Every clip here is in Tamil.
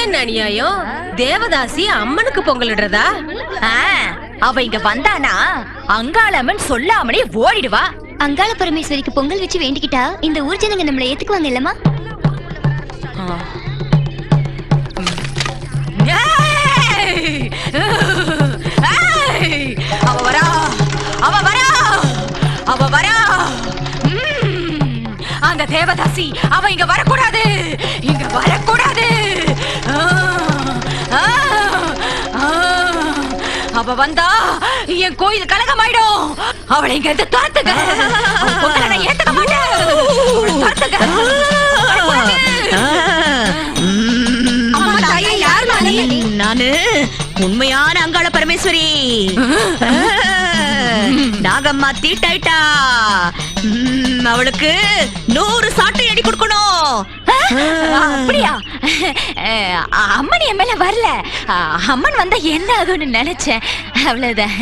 அநியாயம்? தேவதாசி அம்மனுக்கு பொங்கலிடுறதா அவ இங்க வந்தானா? அங்காளம்மன் சொல்லாமலே ஓடிடுவா. அங்காள பரமேஸ்வரிக்கு பொங்கல் வச்சு வேண்டிக்கிட்டா? இந்த ஊர் ஜனங்க நம்மள ஏத்துக்குவாங்க! ஏய்! அவ வரா. அவ வரா. அவ வரா. அந்த தேவதாசி அவ இங்க வரக்கூடாது. இங்க வரக்கூடாது. அவ வந்தா என் கோயில் கலகமாயிடும். அவளை இங்க இருந்து பொங்கலை நான் ஏத்துக்க மாட்டேன்? நானு? உண்மையான அங்காள பரமேஸ்வரி நாகம்மா தீட்டாயிட்டா. அவளுக்கு நூறு சாட்டை அடி கொடுக்கணும். அப்படியா? அஹ், அம்மன் என் மேல வரல. அம்மன் வந்தா என்ன ஆகும்னு நினைச்சேன். அவ்வளவுதான்.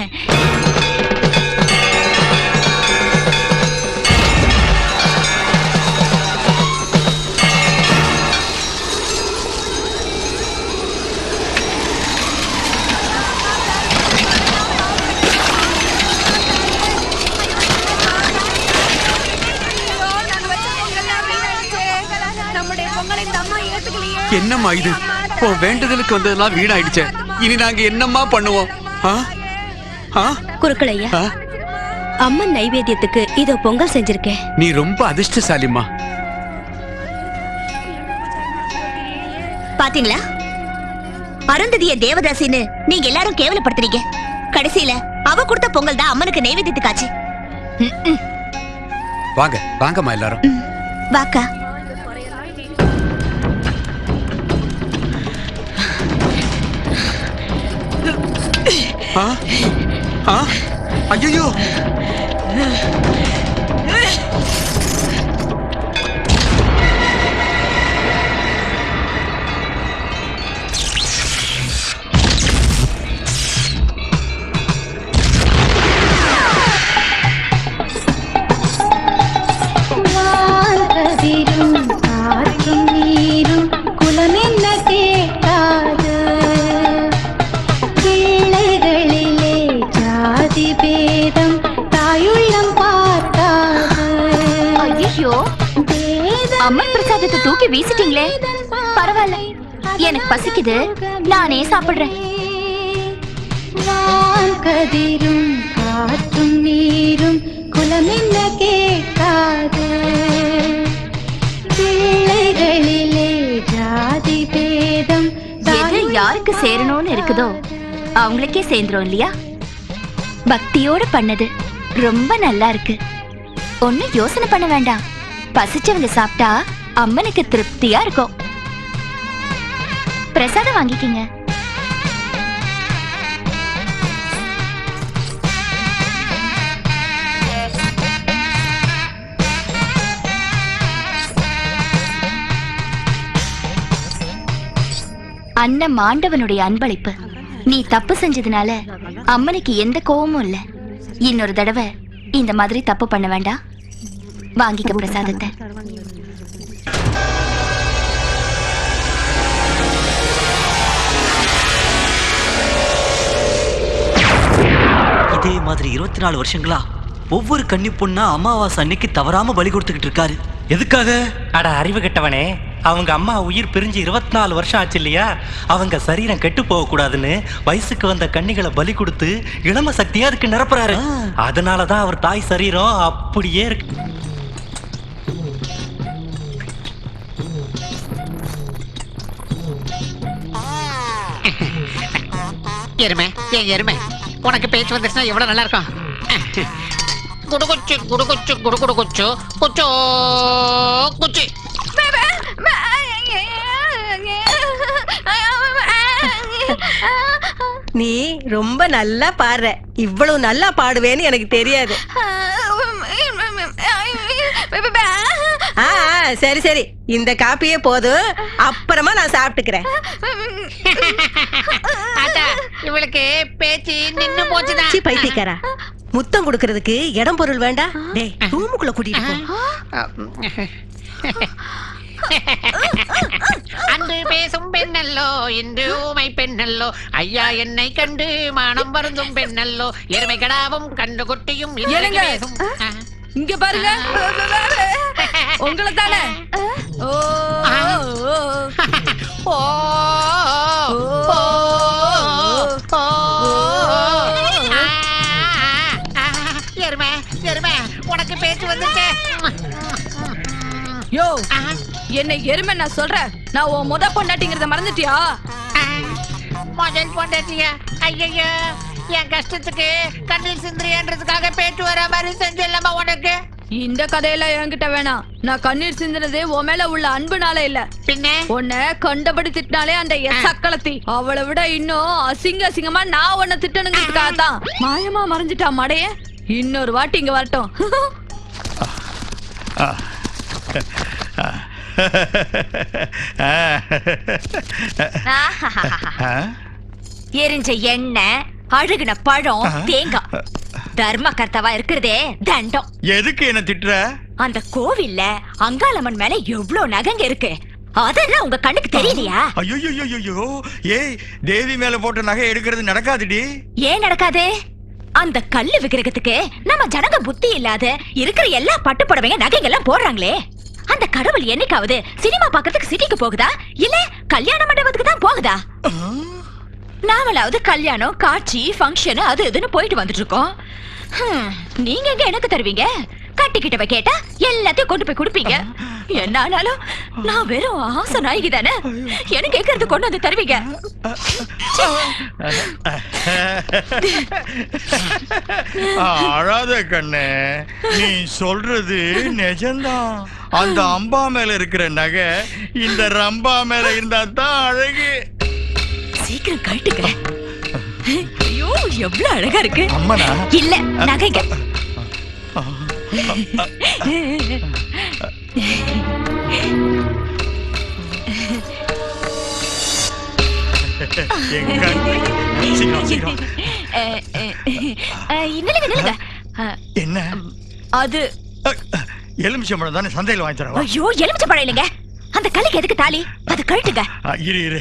என்னம்மா இது உன் வேண்டுதலுக்கு வந்ததெல்லாம் வீணாயிடுச்சே. இனி நாங்க என்னம்மா பண்ணுவோம்? குருக்களையா? அம்மன் நைவேத்தியத்துக்கு இதோ பொங்கல் செஞ்சிருக்கேன். நீ ரொம்ப அதிர்ஷ்டசாலிம்மா. பாத்தீங்களா? அருந்ததிய தேவதாசின்னு நீங்க எல்லாரும் கேவலப்படுத்துறீங்க. கடைசியில அவ கொடுத்த பொங்கல் தான் அம்மனுக்கு நைவேத்தியத்துக்காச்சு. வாங்க வாங்கம்மா எல்லாரும். வாக்கா. ஆ? பசிக்குது. நானே சாப்பிடுறேன். வான்கதிரும் காற்றும் நீரும் குலமென்ன கேட்காது. பிள்ளைகளிலே ஜாதி பேதம் எது யாருக்கு சேரணும்னு இருக்குதோ அவங்களுக்கே சேர்ந்துரும் இல்லையா? பக்தியோட பண்ணது ரொம்ப நல்லா இருக்கு. ஒன்னும் யோசனை பண்ண வேண்டாம். பசிச்சவங்க சாப்பிட்டா அம்மனுக்கு திருப்தியா இருக்கும். பிரசாதம் வாங்கிக்கங்க. அண்ணன் மாண்டவனுடைய அன்பளிப்பு. நீ தப்பு செஞ்சதுனால அம்மனுக்கு எந்த கோவமும் இல்ல. இன்னொரு தடவை இந்த மாதிரி தப்பு பண்ண வேண்டாம். வாங்கிக்க பிரசாதத்தை. மாதிரி இருபத்தி நாலு வருஷங்களா ஒவ்வொரு கன்னி பொண்ணா அமாவாசை அன்னைக்கு தவறாம பலி கொடுத்துக்கிட்டு இருக்காரு. எதுக்காக? அட அறிவு கெட்டவனே. அவங்க அம்மா உயிர் பிரிஞ்சு இருபத்தி நாலு வருஷம் ஆச்சு இல்லையா? அவங்க சரீரம் கெட்டு போக கூடாதுன்னு வயசுக்கு வந்த கன்னிகளை பலி கொடுத்து இளம சக்தியா அதுக்கு நிரப்புறாரு. அதனாலதான் அவர் தாய் சரீரம் அப்படியே இருக்கு. எருமை எருமை. உனக்கு பேச்சு வந்துச்சுன்னா எவ்வளவு நல்லா இருக்கும்? குடுகுச்சு குடுகுச்சு குடுகுடு குச்சு குச்சோ. குச்சி நீ ரொம்ப நல்லா பாடுற. இவ்வளவு நல்லா பாடுவேன்னு எனக்கு தெரியாது. சரி சரி. இந்த காப்பியே போதும். அப்புறமா நான் சாப்பிட்டுக்கிறேன். ஆத்தா இவளுக்கு பேச்சு நின்னு போச்சுதான். சீ பைத்தியக்காரா. முத்தம் கொடுக்கறதுக்கு இடம் பொருள் வேண்டாம் டேய் ரூமுக்குள்ள கூட்டிட்டு போ. அன்று பேசும் பெண்ணல்லோ இன்று ஊமை பெண்ணல்லோ. ஐயா என்னை கண்டு மானம் வருந்தும் பெண்ணல்லோ. எருமை கடாவும் கண்டு குட்டியும் இன்றைக்கு ஏனுங்க? பேசும். ஆ. இங்க பாருங்க. உங்களை தானே ஓ ஓ, ஓ, ஓ, ஓ, உனக்கு பேச்சு வந்துச்சே யோ என்னை எருமை நான் சொல்றேன் நான் உன் முத பொண்டாட்டிங்கிறத மறந்துட்டியா? முதல் பொண்டாட்டிய ஐயையோ என் கஷ்டத்துக்கு கண்ணில் சிந்திரியன்றதுக்காக பேச்சு வர மாதிரி செஞ்சிடலாமா உனக்கு. இந்த கதையெல்லாம் என்கிட்ட வேணாம். நான் கண்ணீர் சிந்தினது உன் மேல உள்ள அன்புனால இல்ல. பின்ன? உன்னை கண்டபடி திட்டினாலே அந்த எசக்களத்தி அவளை விட இன்னும் அசிங்க அசிங்கமா நான் உன்னை திட்டணுங்கிறதுக்காக தான் மாயமா மறைஞ்சிட்டா மடைய. இன்னொரு வாட்டி இங்க வரட்டும். எரிஞ்ச எண்ணெய் அழுகுன பழம் தேங்காய். தர்ம கர்த்தவா இருக்கிறதே தண்டம். எதுக்கு என்ன திட்டுற? அந்த கோவில்ல அங்காளம்மன் மேல எவ்வளவு நகங்க இருக்கு? அதெல்லாம் உங்க கண்ணுக்கு தெரியலையா ஐயோ. ஏய் தேவி மேல போட்ட நகை எடுக்கிறது நடக்காதுடி. ஏன் நடக்காது? அந்த கல்லு விக்கிரகத்துக்கு நம்ம ஜனங்க புத்தி இல்லாத இருக்கிற எல்லா பட்டு புடவைங்க நகைங்கெல்லாம் போடுறாங்களே. அந்த கடவுள் என்னைக்காவது சினிமா பார்க்கறதுக்கு சிட்டிக்கு போகுதா? இல்ல கல்யாண மண்டபத்துக்கு தான் போகுதா? நாமளாவது கல்யாணம் காட்சி ஃபங்க்ஷன் அது இதுன்னு போயிட்டு வந்துட்டு இருக்கோம். நீங்க எங்க எனக்கு தருவீங்க? கட்டிக்கிட்டவ கேட்டா எல்லாத்தையும் கொண்டு போய் கொடுப்பீங்க. என்ன ஆனாலும் நான் வெறும் ஆசை நாயகி தானே. எனக்கு கேட்கறது கொண்டு வந்து தருவீங்க. அழாத கண்ணே நீ சொல்றது நிஜம்தான். அந்த அம்பா மேல இருக்கிற நகை இந்த ரம்பா மேல இருந்தா தான் அழகு. சீக்கிரம் கழட்டுங்க. ஐயோ எவ்வளவு அழகா இருக்கு. இல்ல நகைங்க. என்ன அது எலுமிச்சம்பழம் தானே சந்தையில் வாங்கி தரவா? ஐயோ எலுமிச்சை பழம் இல்லைங்க. அந்த கல்லுக்கு எதுக்கு தாலி? அது கழட்டுங்க. இரு இரு.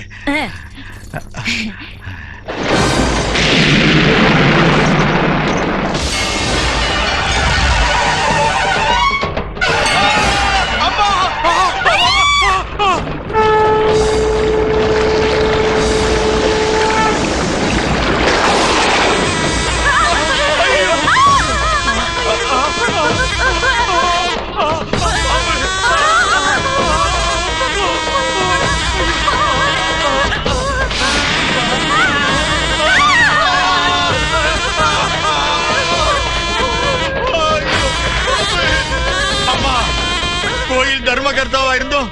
கோயில் தர்மகர்த்தாவா இருந்தும்?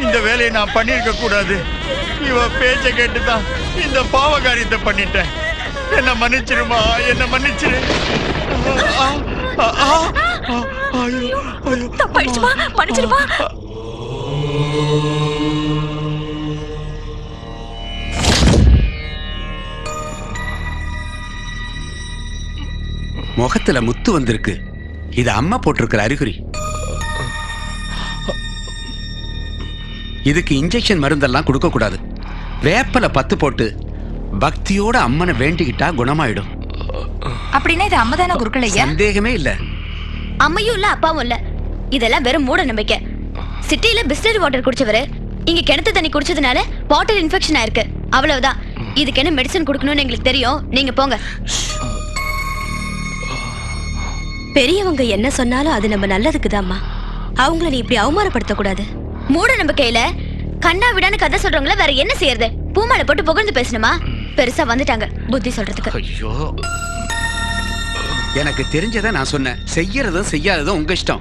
இந்த வேலையை நான் பண்ணிருக்க கூடாது. இவ பேச்ச கேட்டுதான் இந்த பாவ காரியத்தை பண்ணிட்டேன். என்ன மன்னிச்சிருமா? என்ன மன்னிச்சிரு? மன்னிச்சிருமா? முகத்துல முத்து வந்திருக்கு. இது அம்மா போட்டிருக்கிற அறிகுறி. இதுக்கு இன்ஜெக்ஷன் மருந்தெல்லாம் கொடுக்க கூடாது வேப்பல பத்து போட்டு பக்தியோட அம்மனை வேண்டிக்கிட்டா குணமாயிடும். அப்படின்னா இது அம்மதான குருக்கள் ஐயா? சந்தேகமே இல்ல. அம்மையும் இல்ல அப்பாவும் இல்ல. இதெல்லாம் வெறும் மூட நம்பிக்கை. சிட்டில பிஸ்லரி வாட்டர் குடிச்சவரு இங்க கிணத்து தண்ணி குடிச்சதுனால வாட்டர் இன்ஃபெக்ஷன் ஆயிருக்கு. அவ்வளவுதான். இதுக்கு என்ன மெடிசன் கொடுக்கணும்னு எங்களுக்கு தெரியும். நீங்க போங்க. பெரியவங்க என்ன சொன்னாலும் அது நம்ம நல்லதுக்குதாம்மா. அவங்கள நீ இப்படி அவமானப்படுத்த கூடாது மூட நம்பிக்கையில கண்ணா விடான்னு கதை சொல்றவங்கள வேற என்ன செய்யறது? பூமாலை போட்டு புகழ்ந்து பேசணுமா? பெருசா வந்துட்டாங்க புத்தி சொல்றதுக்கு. ஐயோ. எனக்கு தெரிஞ்சதை நான் சொன்னேன். செய்யறதும் செய்யாததும் உங்க இஷ்டம்.